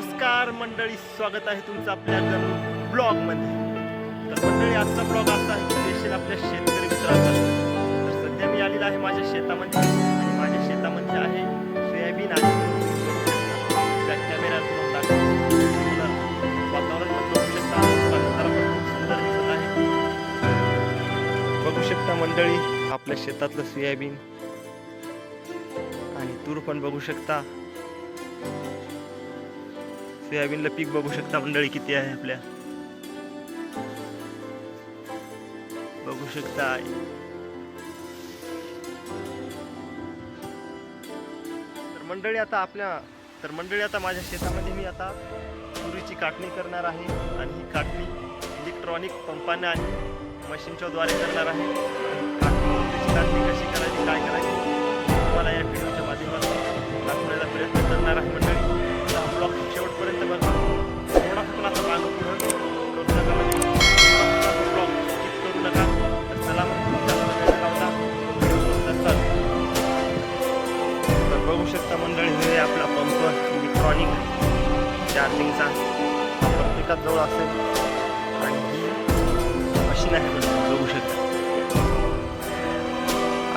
नमस्कार मंडळी स्वागत आहे तुमचं आपल्या ब्लॉगमध्ये तर मंडळी आजचा ब्लॉग असा आहे स्पेशल आपल्या शेतकरी मित्रांचा. तर सध्या मी आलेला आहे माझ्या शेतामध्ये आणि माझ्या शेतामध्ये आहे सोयाबीन आणि त्या वातावरण पण बघू शकता. सुंदर दिसत आहे. बघू शकता मंडळी आपल्या शेतातलं सोयाबीन. आणि तूर पण बघू शकता. सोयाबीनला पीक बघू शकता मंडळी किती आहे आपल्या. बघू शकता तर मंडळी आता आपल्या तर मंडळी आता माझ्या शेतामध्ये मी आता तुरीची काटणी करणार आहे आणि ही काटणी इलेक्ट्रॉनिक पंपाने आणि मशीनच्या द्वारे करणार आहे. काटणी काटणी कशी करायची काय करायची तुम्हाला या व्हिडिओच्या माध्यमातून दाखवण्याचा प्रयत्न करणार आहे चार्जिंगचा हा प्रत्येकात जवळ असेल आणि ही मशीन आहे मंडळी बघू शकता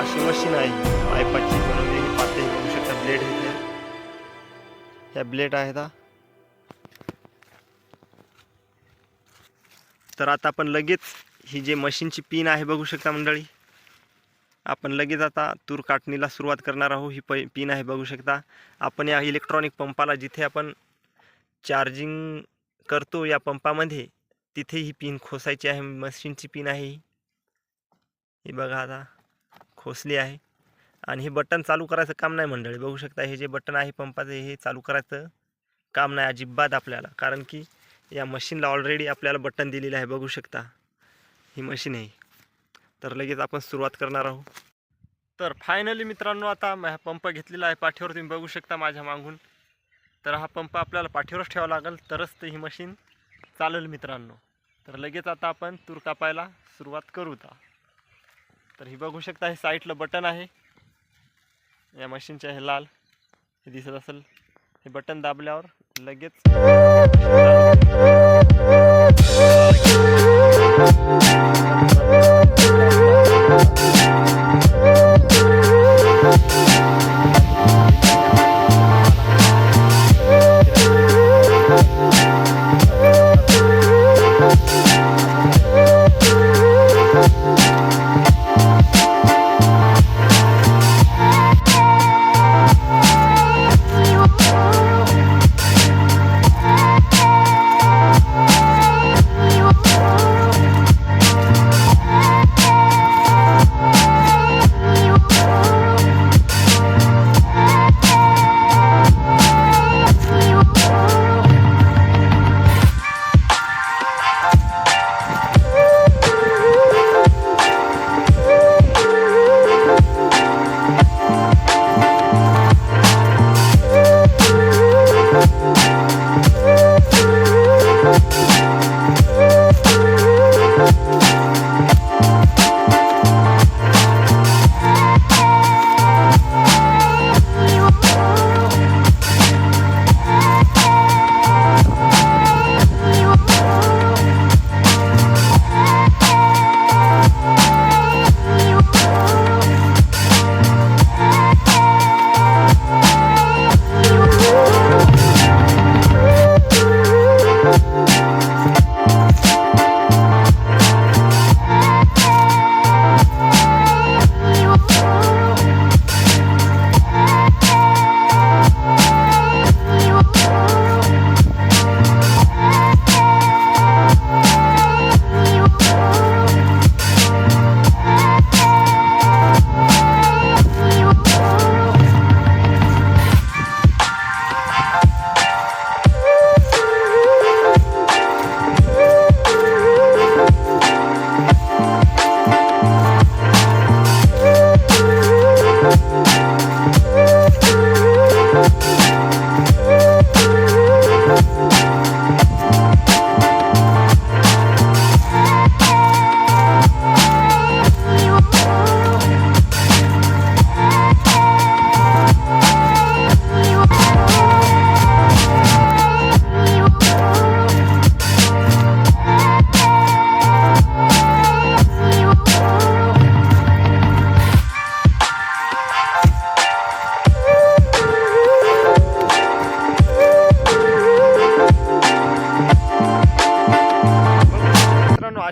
अशी मशीन आहे पायपाची बनवलेली पाते बघू शकता ब्लेड आहे त्या. ह्या ब्लेड आहेत तर आता आपण लगेच ही जे मशीनची पिन आहे बघू शकता मंडळी आपण लगेच आता तूर काटणीला सुरुवात करणार आहोत ही प पिन आहे बघू शकता आपण या इलेक्ट्रॉनिक पंपाला जिथे आपण चार्जिंग करतो या पंपामध्ये तिथे ही पिन खोसायची आहे मशीनची पिन आहे ही. बघा आता खोसली आहे. आणि हे बटन चालू करायचं काम नाही मंडळी बघू शकता हे जे बटन आहे पंपाचे हे चालू करायचं काम नाही अजिबात आपल्याला. कारण की या मशीनला ऑलरेडी आपल्याला बटन दिलेलं आहे बघू शकता. ही मशीन आहे. तर लगेच आपण सुरुवात करणार आहोत. तर फायनली मित्रांनो आता पंप घेतलेला आहे पाठीवर तुम्ही बघू शकता माझ्या मागून. तर हा पंप आपल्याला पाठीवरच ठेवावा लागेल. तरच ते ही मशीन चालेल मित्रांनो. तर लगेच आता आपण तूर कापायला सुरुवात करू ता. तर ही बघू शकता हे साईडला बटन आहे. या मशीनच्या हे लाल हे दिसत असेल. हे बटन दाबल्यावर लगेच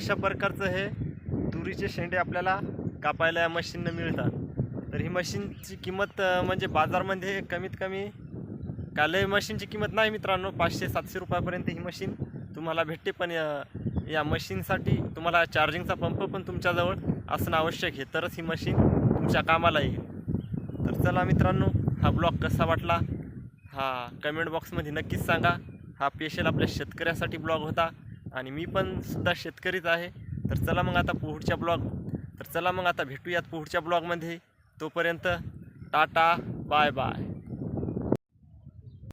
अशा प्रकारचं हे तुरीचे शेंडे आपल्याला कापायला या मशीननं मिळतात. तर ही मशीनची किंमत म्हणजे बाजारमध्ये कमीत कमी काल मशीनची किंमत नाही मित्रांनो पाचशे सातशे रुपयापर्यंत ही मशीन तुम्हाला भेटते. पण या- या मशीनसाठी तुम्हाला चार्जिंगचा पंप पण तुमच्याजवळ असणं आवश्यक आहे. तरच ही मशीन तुमच्या कामाला येईल. तर चला मित्रांनो हा ब्लॉग कसा वाटला? हा कमेंट बॉक्समध्ये नक्कीच सांगा. हा स्पेशल आपल्या शेतकऱ्यासाठी ब्लॉग होता. आणि मी पण सुद्धा शेतकरीच आहे. तर चला मग आता पुढच्या ब्लॉग तर चला मग आता भेटूयात पुढच्या ब्लॉगमध्ये. तोपर्यंत टाटा बाय बाय.